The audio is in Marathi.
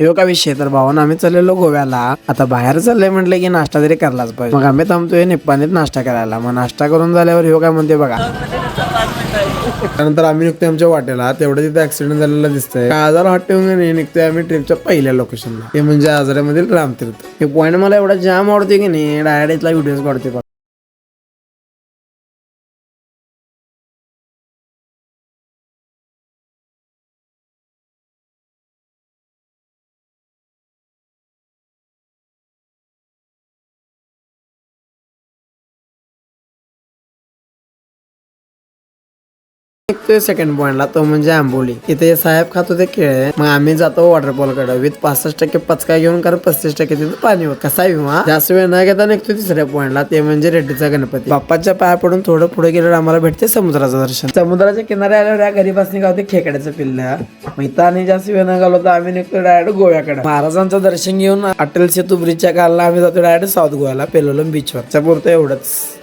योगा का विषय तर भाऊन आम्ही चाललेलो गोव्याला. आता बाहेर चाललंय म्हटलं की नाश्ता तरी करायलाच पाहिजे. मग आम्ही थांबतोय निप्पाणीत नाश्ता करायला. मग नाश्ता करून झाल्यावर हो काय म्हणते बघा. त्यानंतर आम्ही निघतोय आमच्या वाटेला. तेवढं तिथे ऍक्सिडेंट झालेला दिसतंय. आजार हॉट नाही निघतोय आम्ही ट्रिपच्या पहिल्या लोकेशनला ते म्हणजे आजारामधील रामतीर्थ. हे पॉईंट मला एवढा जाम आवडतोय की नाही डायरेक्ट इथला व्हिडिओज काढते बघा सेकंड पॉइंटला तो म्हणजे आंबोली. इथे साहेब खात होते केळे मग आम्ही जातो वॉटरफॉलकडे. विथ पासष्ट टक्के पचका घेऊन कारण पस्तीस टक्के तिथे पाणी होत. कसा विमा? जास्त वेळ न घेता निघतो तिसऱ्या पॉइंटला ते म्हणजे रेड्डीचा गणपती. बाप्पाच्या पाया पडून थोडं पुढे गेल्यावर आम्हाला भेटते समुद्राचं दर्शन. समुद्राच्या किनारे आल्यावर या गरीबासनी गावते खेकड्याचं पिल्ला. मग इथं आणि जास्त वेळ न घालवतो आम्ही निघतो डायरेक्ट गोव्याकडे. महाराजांचं दर्शन घेऊन अटल सेतू ब्रिजच्या कालला आम्ही जातो डायरेक्ट साऊथ गोव्याला पेलोलम बीचवर पुरतं एवढंच.